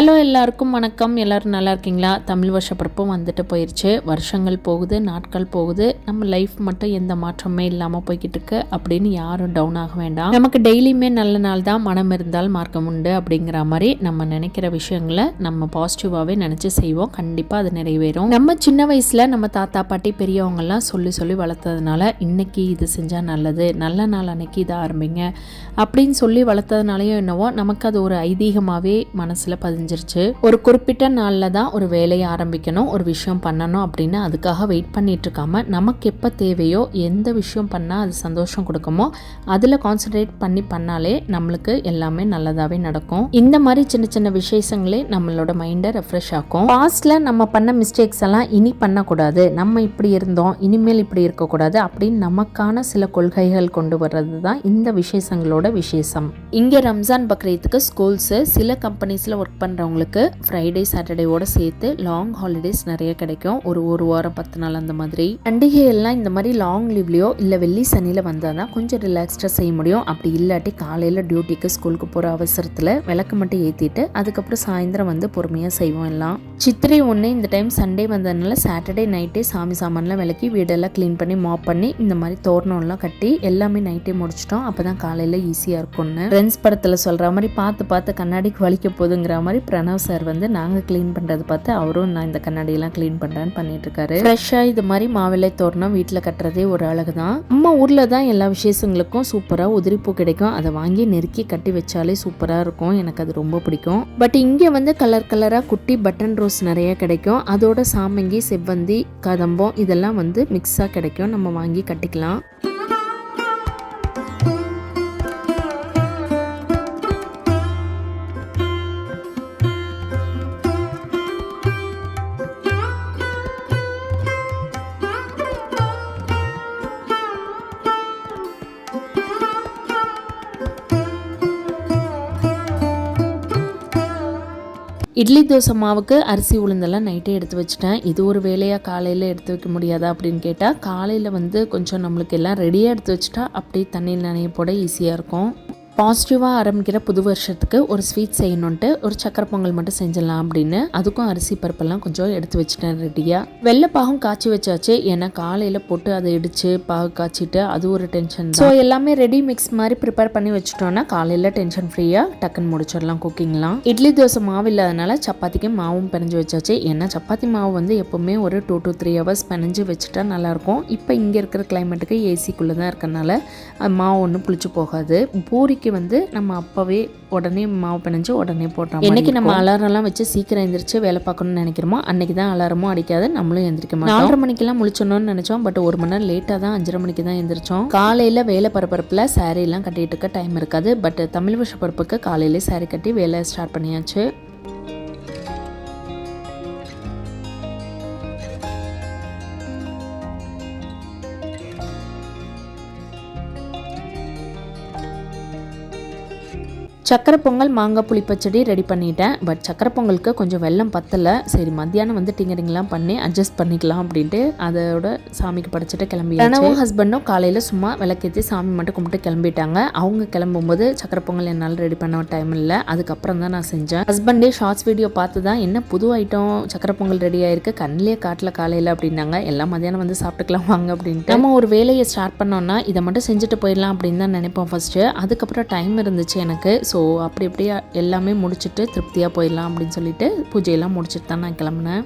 Hello எல்லாருக்கும் வணக்கம். எல்லாரும் நல்லா இருக்கீங்களா? தமிழ் வருஷ பிறப்பும் வந்துட்டு போயிடுச்சு வருஷங்கள் போகுது நாட்கள் போகுது. நம்ம லைஃப் மட்டும் எந்த மாற்றமே இல்லாமல் போய்கிட்டு இருக்கு. அப்படின்னு யாரும் டவுன் ஆக வேண்டாம். நமக்கு டெய்லியுமே நல்ல நாள் தான். மனம் இருந்தால் மார்க்கம் உண்டு அப்படிங்கிற மாதிரி நம்ம நினைக்கிற விஷயங்களை நம்ம பாசிட்டிவாகவே நினச்சி செய்வோம். கண்டிப்பாக அது நிறைவேறும். நம்ம சின்ன வயசில் நம்ம தாத்தா பாட்டி பெரியவங்கெல்லாம் சொல்லி சொல்லி வளர்த்ததுனால இன்னைக்கு இது செஞ்சால் நல்லது. நல்ல நாள் அன்னைக்கு இதை ஆரம்பிங்க அப்படின்னு சொல்லி வளர்த்ததுனாலையும் என்னவோ நமக்கு அது ஒரு ஐதீகமாகவே மனசில் பதிஞ்சு முடிஞ்சிருச்சு. ஒரு குறிப்பிட்ட நாளில் தான் ஒரு வேலையை ஆரம்பிக்கணும் ஒரு விஷயம் பண்ணணும் அப்படின்னு அதுக்காக வெயிட் பண்ணிட்டு இருக்காம நமக்கு எப்போ தேவையோ எந்த விஷயம் பண்ணால் அது சந்தோஷம் கொடுக்குமோ அதில் கான்சென்ட்ரேட் பண்ணி பண்ணாலே நம்மளுக்கு எல்லாமே நல்லதாகவே நடக்கும். இந்த மாதிரி சின்ன சின்ன விசேஷங்களே நம்மளோட மைண்டை ரெஃப்ரெஷ் ஆகும் பாஸ்டில் நம்ம பண்ண மிஸ்டேக்ஸ் எல்லாம் இனி பண்ணக்கூடாது. நம்ம இப்படி இருந்தோம் இனிமேல் இப்படி இருக்கக்கூடாது அப்படின்னு நமக்கான சில கொள்கைகள் கொண்டு வர்றது தான் இந்த விசேஷங்களோட விசேஷம். இங்கே ரம்ஜான் பக்ரீத்துக்கு ஸ்கூல்ஸு சில கம்பெனிஸில் ஒர்க் பண்ணுறவங்களுக்கு ஃப்ரைடே சாட்டர்டேவோட சேர்த்து லாங் ஹாலிடேஸ் நிறைய கிடைக்கும். ஒரு ஒரு வாரம் பத்து நாள் அந்த மாதிரி. பண்டிகை எல்லாம் இந்த மாதிரி லாங் லீவ்லையோ இல்லை வெள்ளி சனியில் வந்தால் தான் கொஞ்சம் ரிலாக்ஸ்டாக செய்ய முடியும். அப்படி இல்லாட்டி காலையில் டியூட்டிக்கு ஸ்கூலுக்கு போகிற அவசரத்தில் விளக்கு மட்டும் ஏற்றிட்டு அதுக்கப்புறம் சாயந்தரம் வந்து பொறுமையாக செய்வோம் எல்லாம். சித்திரை ஒன்று இந்த டைம் சண்டே வந்ததுனால சாட்டர்டே நைட்டே சாமி சாமான்லாம் விளக்கி வீடெல்லாம் க்ளீன் பண்ணி மாப் பண்ணி இந்த மாதிரி தோரணம்லாம் கட்டி எல்லாமே நைட்டே முடிச்சிட்டோம். அப்போ தான் காலையில் ஈஸியாக இருக்கும்னு ஃப்ரெண்ட்ஸ் படத்தில் சொல்கிற மாதிரி பார்த்து பார்த்து கண்ணாடிக்கு வலிக்க போகுதுங்கிற மாதிரி பிரணவ் சார் வந்து நாங்கள் க்ளீன் பண்ணுறது பார்த்து அவரும் நான் இந்த கண்ணாடியெல்லாம் க்ளீன் பண்ணுறேன்னு பண்ணிட்டுருக்காரு. ஃப்ரெஷ்ஷாக இது மாதிரி மாவிலை தோரணம் வீட்டில் கட்டுறதே ஒரு அழகு தான். நம்ம ஊரில் தான் எல்லா விசேஷங்களுக்கும் சூப்பராக உதிரிப்பூ கிடைக்கும். அதை வாங்கி நெருக்கி கட்டி வச்சாலே சூப்பராக இருக்கும். எனக்கு அது ரொம்ப பிடிக்கும். பட் இங்கே வந்து கலர் கலராக குட்டி பட்டன் ரோஸ் நிறைய கிடைக்கும். அதோட சாமங்கி செவ்வந்தி கதம்பம் இதெல்லாம் வந்து மிக்ஸாக கிடைக்கும். நம்ம வாங்கி கட்டிக்கலாம். இட்லி தோசை மாவுக்கு அரிசி உளுந்தெல்லாம் நைட்டே எடுத்து வச்சுட்டேன். இது ஒரு வேலையாக காலையில் எடுத்து வைக்க முடியாதா அப்படின்னு கேட்டால் காலையில் வந்து கொஞ்சம் நம்மளுக்கு எல்லாம் ரெடியாக எடுத்து வச்சுட்டா அப்படியே தண்ணியில் நனைய போட ஈஸியாக இருக்கும். பாசிட்டிவாக ஆரம்பிக்கிற புது வருஷத்துக்கு ஒரு ஸ்வீட் செய்யணுன்ட்டு ஒரு சக்கரை பொங்கல் மட்டும் செஞ்சிடலாம் அப்படின்னு அதுக்கும் அரிசி பருப்பெல்லாம் கொஞ்சம் எடுத்து வச்சுட்டேன் ரெடியாக வெள்ளைப்பாகும் காய்ச்சி வச்சாச்சு. ஏன்னா காலையில் போட்டு அதை இடித்து பாகு காய்ச்சிட்டு அது ஒரு டென்ஷன் ஸோ எல்லாமே ரெடி மிக்ஸ் மாதிரி ப்ரிப்பேர் பண்ணி வச்சுட்டோன்னா காலையில் டென்ஷன் ஃப்ரீயாக டக்குன்னு முடிச்சிடலாம் குக்கிங்லாம் இட்லி தோசை மாவு இல்லாதனால சப்பாத்திக்கு மாவும் பிணைஞ்சு வச்சாச்சு. ஏன்னா சப்பாத்தி மாவு வந்து எப்போவுமே ஒரு டூ டு த்ரீ ஹவர்ஸ் பிணைஞ்சு வச்சுட்டா நல்லாயிருக்கும். இப்போ இங்கே இருக்கிற கிளைமேட்டுக்கு ஏசிக்குள்ளே தான் இருக்கறனால மாவு ஒன்றும் புளிச்சு போகாது. பூரிக்கு வந்து நம்ம அப்போவே உடனே மாவு பிணைஞ்சு உடனே போட்டோம் என்னைக்கு நம்ம அலாரம்லாம் வச்சு சீக்கிரம் எந்திரிச்சு வேலை பார்க்கணும்னு நினைக்கிறோமோ அன்னைக்கு தான் அலாரமும் அடிக்காது நம்மளும் எந்திரிக்க மாட்டோம். நாலரை மணிக்கெல்லாம் முழிச்சோன்னு நினச்சோம் பட் ஒரு மணி நேரம் லேட்டாக தான் அஞ்சரை மணிக்கு தான் எந்திரிச்சோம். காலையில் வேலை பரபரப்பில் எல்லாம் கட்டிட்டு இருக்க டைம் இருக்காது பட் தமிழ் வருஷ பரப்புக்கு காலையிலே saree கட்டி வேலை ஸ்டார்ட் பண்ணியாச்சு. சக்கரை பொங்கல் மாங்காய் புளி பச்சடி ரெடி பண்ணிட்டேன். பட் சக்கரை பொங்கலுக்கு கொஞ்சம் வெல்லம் பத்தலை. சரி மத்தியானம் வந்து டிங்கரிங்லாம் பண்ணி அட்ஜஸ்ட் பண்ணிக்கலாம் அப்படின்ட்டு அதோட சாமிக்கு படைச்சிட்டு கிளம்பி கனவும் ஹஸ்பண்டும் காலையில் சும்மா விளக்கேற்றி சாமி மட்டும் கும்பிட்டு கிளம்பிட்டாங்க. அவங்க கிளம்பும்போது சக்கரை பொங்கல் என்னால் ரெடி பண்ண டைம் இல்லை. அதுக்கப்புறம் தான் நான் செஞ்சேன். ஹஸ்பண்டே ஷார்ட்ஸ் வீடியோ பார்த்து தான் என்ன புது ஐட்டம் சக்கரை பொங்கல் ரெடி ஆயிருக்கு. கண்ணிலே காட்டில் காலையில் அப்படின்னாங்க. எல்லாம் மத்தியானம் வந்து சாப்பிட்டுக்கலாம் வாங்க அப்படின்ட்டு. நம்ம ஒரு வேலையை ஸ்டார்ட் பண்ணோம்னா இதை மட்டும் செஞ்சுட்டு போயிடலாம் அப்படின்னு தான் நினைப்போம் ஃபர்ஸ்ட்டு அதுக்கப்புறம் டைம் இருந்துச்சு எனக்கு. ஸோ அப்படி அப்படியே எல்லாமே முடிச்சுட்டு திருப்தியாக போயிடலாம் அப்படின்னு சொல்லிட்டு பூஜையெல்லாம் முடிச்சுட்டு தான் நான் கிளம்புனேன்.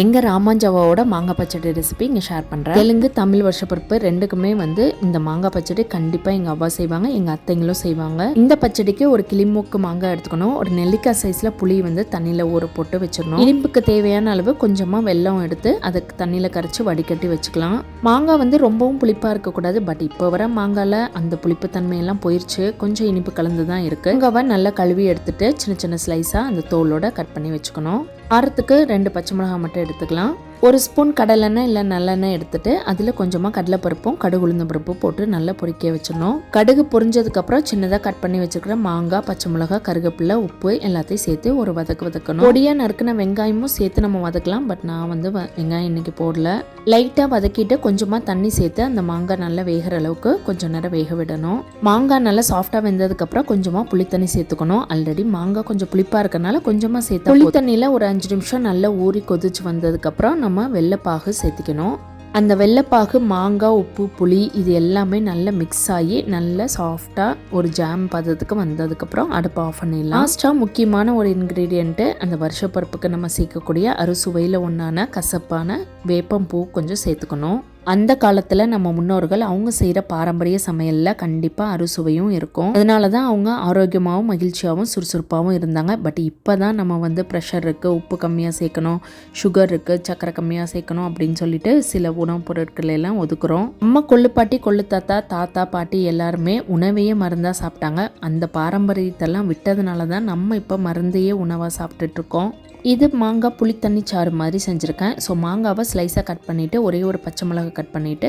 எங்கள் ராமாஞ்சாவோட மாங்காய் பச்சடி ரெசிபி இங்கே ஷேர் பண்ணுறேன் தெலுங்கு தமிழ் வருஷப்பருப்பு ரெண்டுக்குமே வந்து இந்த மாங்காய் பச்சடி கண்டிப்பாக எங்கள் அவ்வா செய்வாங்க எங்கள் அத்தைங்களும் செய்வாங்க. இந்த பச்சடிக்கு ஒரு கிளிமூக்கு மாங்காய் எடுத்துக்கணும். ஒரு நெல்லிக்காய் சைஸில் புளி வந்து தண்ணியில் ஊற போட்டு வச்சிடணும். இனிப்புக்கு தேவையான அளவு கொஞ்சமாக வெல்லம் எடுத்து அதுக்கு தண்ணியில் கரைச்சி வடிகட்டி வச்சுக்கலாம். மாங்காய் வந்து ரொம்பவும் புளிப்பாக இருக்கக்கூடாது. பட் இப்போ வர மாங்காயில் அந்த புளிப்பு தன்மையெல்லாம் போயிடுச்சு கொஞ்சம் இனிப்பு கலந்து தான் இருக்குது மாங்காவை நல்லா கழுவி எடுத்துட்டு சின்ன சின்ன ஸ்லைஸாக அந்த தோலோட கட் பண்ணி வச்சுக்கணும். காரத்துக்கு ரெண்டு பச்சை மிளகாய் மட்டும் எடுத்துக்கலாம். ஒரு ஸ்பூன் கடலெண்ணெய் இல்லை நல்லெண்ணெய் எடுத்துட்டு அதில் கொஞ்சமாக கடலைப்பருப்பும் கடுகு உளுந்த பருப்பும் போட்டு நல்லா பொரிக்க வச்சிடணும். கடுகு பொரிஞ்சதுக்கப்புறம் சின்னதாக கட் பண்ணி வச்சுருக்கிற மாங்காய் பச்சை மிளகாய் கருவேப்பிலை உப்பு எல்லாத்தையும் சேர்த்து ஒரு வதக்கு வதக்கணும். பொடியாக நறுக்கின வெங்காயமும் சேர்த்து நம்ம வதக்கலாம் பட் நான் வந்து வ- வெங்காயம் இன்னைக்கு போடல. லைட்டாக வதக்கிட்டு கொஞ்சமாக தண்ணி சேர்த்து அந்த மாங்காய் நல்லா வேகிற அளவுக்கு கொஞ்சம் நேரம் வேக விடணும். மாங்காய் நல்லா சாஃப்டாக வெந்ததுக்கப்புறம் கொஞ்சமாக புளித்தண்ணி சேர்த்துக்கணும். ஆல்ரெடி மாங்காய் கொஞ்சம் புளிப்பாக இருக்கனால கொஞ்சமாக சேர்த்து புளித்தண்ணியில் ஒரு அஞ்சு நிமிஷம் நல்லா ஊறி கொதிச்சு வந்ததுக்கப்புறம் நம்ம வெள்ளைப்பாகு சேர்த்திக்கணும். அந்த வெள்ளைப்பாகு மாங்காய் உப்பு புளி இது எல்லாமே நல்லா மிக்ஸ் ஆகி நல்லா சாஃப்டாக ஒரு ஜாம் பதத்துக்கு வந்ததுக்கப்புறம் அடுப்பு ஆஃப் பண்ணிடலாம். லாஸ்ட்டாக முக்கியமான ஒரு இன்க்ரீடியண்ட்டு அந்த வருஷப்பருப்புக்கு நம்ம சேர்க்கக்கூடிய அறுசுவையில் ஒன்றான கசப்பான வேப்பம் பூ கொஞ்சம் சேர்த்துக்கணும். அந்த காலத்தில் நம்ம முன்னோர்கள் அவங்க செய்கிற பாரம்பரிய சமையலில் கண்டிப்பாக அறுசுவையும் இருக்கும். அதனால தான் அவங்க ஆரோக்கியமாகவும் மகிழ்ச்சியாகவும் சுறுசுறுப்பாகவும் இருந்தாங்க. பட் இப்போ தான் நம்ம வந்து ப்ரெஷர் இருக்குது உப்பு கம்மியாக சேர்க்கணும் சுகர் இருக்குது சக்கரை கம்மியாக சேர்க்கணும் அப்படின்னு சொல்லிட்டு சில உணவுப் பொருட்கள் எல்லாம் ஒதுக்குறோம். அம்மா கொள்ளுப்பாட்டி கொள்ளு தாத்தா தாத்தா பாட்டி எல்லாருமே உணவையே மருந்தாக சாப்பிட்டாங்க. அந்த பாரம்பரியத்தெல்லாம் விட்டதுனால தான் நம்ம இப்போ மருந்தையே உணவாக சாப்பிட்டுட்டு இருக்கோம். இது மாங்காய் புளித்தண்ணி சாறு மாதிரி செஞ்சுருக்கேன். ஸோ மாங்காவை ஸ்லைஸாக கட் பண்ணிவிட்டு ஒரே ஒரு பச்சை மிளகாய் கட் பண்ணிவிட்டு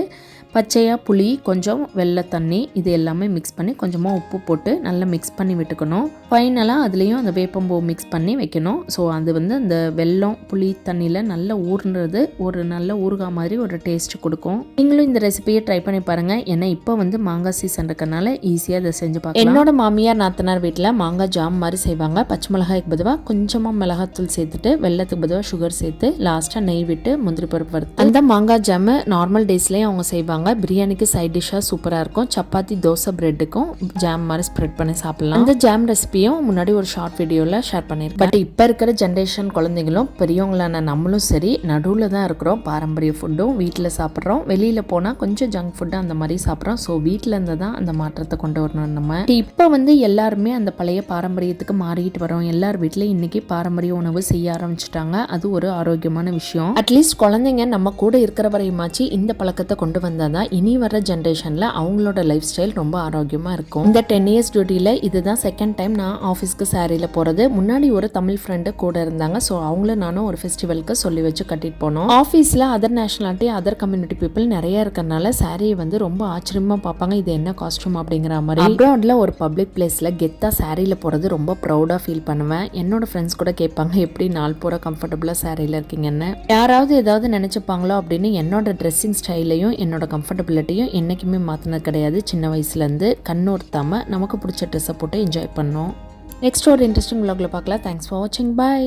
பச்சையாக புளி கொஞ்சம் வெள்ளை தண்ணி இது எல்லாமே மிக்ஸ் பண்ணி கொஞ்சமாக உப்பு போட்டு நல்லா மிக்ஸ் பண்ணி விட்டுக்கணும். ஃபைனலாக அதுலேயும் அந்த வேப்பம்பூ மிக்ஸ் பண்ணி வைக்கணும். ஸோ அது வந்து அந்த வெல்லம் புளி தண்ணியில் நல்லா ஊறுன்றது ஒரு நல்ல ஊறுகாய் மாதிரி ஒரு டேஸ்ட் கொடுக்கும். நீங்களும் இந்த ரெசிபியை ட்ரை பண்ணி பாருங்கள் ஏன்னா இப்போ வந்து மாங்காய் சீசன் இருக்கனால ஈஸியாக அதை செஞ்சு பார்க்கலாம். என்னோட மாமியார் நாத்தனார் வீட்டில் மாங்காய் ஜாம் மாதிரி செய்வாங்க. பச்சை மிளகாய்க்கு பதிவாக கொஞ்சமாக மிளகாத்தூள் சேர்த்துட்டு வெள்ளத்துக்கு பதிலாக சுகர் சேர்த்து லாஸ்ட்டாக நெய் விட்டு முந்திரி பருப்பு வறுத்து அந்த மாங்காய் ஜாமு நார்மல் டேஸ்லேயும் அவங்க செய்வாங்க. பிரியாணிக்கு சைட் டிஷ்ஷாக சூப்பராக இருக்கும். சப்பாத்தி தோசை பிரெட்டுக்கும் ஜாம் மாதிரி ஸ்ப்ரெட் பண்ணி சாப்பிடலாம். அந்த ஜாம் ரெசிபியும் முன்னாடி ஒரு ஷார்ட் வீடியோவில் ஷேர் பண்ணியிருக்கேன். பட் இப்போ இருக்கிற ஜென்ரேஷன் குழந்தைங்களும் பெரியவங்களான நம்மளும் சரி நடுவில் தான் இருக்கிறோம். பாரம்பரிய ஃபுட்டும் வீட்டில் சாப்பிட்றோம். வெளியில் போனால் கொஞ்சம் ஜங்க் ஃபுட்டு அந்த மாதிரி சாப்பிட்றோம். ஸோ வீட்டில் இருந்து தான் அந்த மாற்றத்தை கொண்டு வரணும் நம்ம. இப்போ வந்து எல்லாருமே அந்த பழைய பாரம்பரியத்துக்கு மாறிட்டு வரோம். எல்லார் வீட்லேயும் இன்னைக்கு பாரம்பரிய உணவு செய்ய ஆரம்பிச்சிட்டாங்க. அது ஒரு ஆரோக்கியமான விஷயம். அட்லீஸ்ட் குழந்தைங்க நம்ம கூட இருக்கிற வரையுமாச்சு இந்த பழக்கத்தை கொண்டு வந்தால் தான் இனி வர ஜென்ரேஷனில் அவங்களோட லைஃப் ஸ்டைல் ரொம்ப ஆரோக்கியமாக இருக்கும். இந்த டென் இயர்ஸ் டியூட்டியில் இதுதான் செகண்ட் டைம் நான் ஆஃபீஸ்க்கு சாரியில் போகிறது முன்னாடி ஒரு தமிழ் ஃப்ரெண்டு கூட இருந்தாங்க. ஸோ அவங்கள நானும் ஒரு ஃபெஸ்டிவலுக்கு சொல்லி வச்சு கட்டிட்டு போனோம். ஆஃபீஸில் other nationality other community people நிறைய இருக்கிறனால சாரியை வந்து ரொம்ப ஆச்சரியமாக பார்ப்பாங்க. இது என்ன காஸ்டியூம் அப்படிங்கிற மாதிரி. அப்ராடில் ஒரு பப்ளிக் பிளேஸில் கெத்தாக சாரியில் போகிறது ரொம்ப ப்ரௌடாக ஃபீல் பண்ணுவேன். என்னோட ஃப்ரெண்ட்ஸ் கூட கேட்பாங்க எப்படி எப்படி நாள் பூரா கம்ஃபர்டபுளாக சாரியில் இருக்கீங்கன்னு? யாராவது ஏதாவது நினச்சிப்பாங்களோ அப்படின்னு என்னோட ட்ரெஸ்ஸிங் ஸ்டைலையும் என்னோட கம்ஃபர்டபிலிட்டியும் என்றைக்குமே மாற்றினது கிடையாது. சின்ன வயசுலேருந்து கண்ணூர்த்தாமல் நமக்கு பிடிச்ச ட்ரெஸ்ஸை போட்டு என்ஜாய் பண்ணோம். நெக்ஸ்ட் ஒரு இன்ட்ரெஸ்டிங் விளாகில் பார்க்கலாம். தேங்க்ஸ் ஃபார் வாட்சிங் பாய்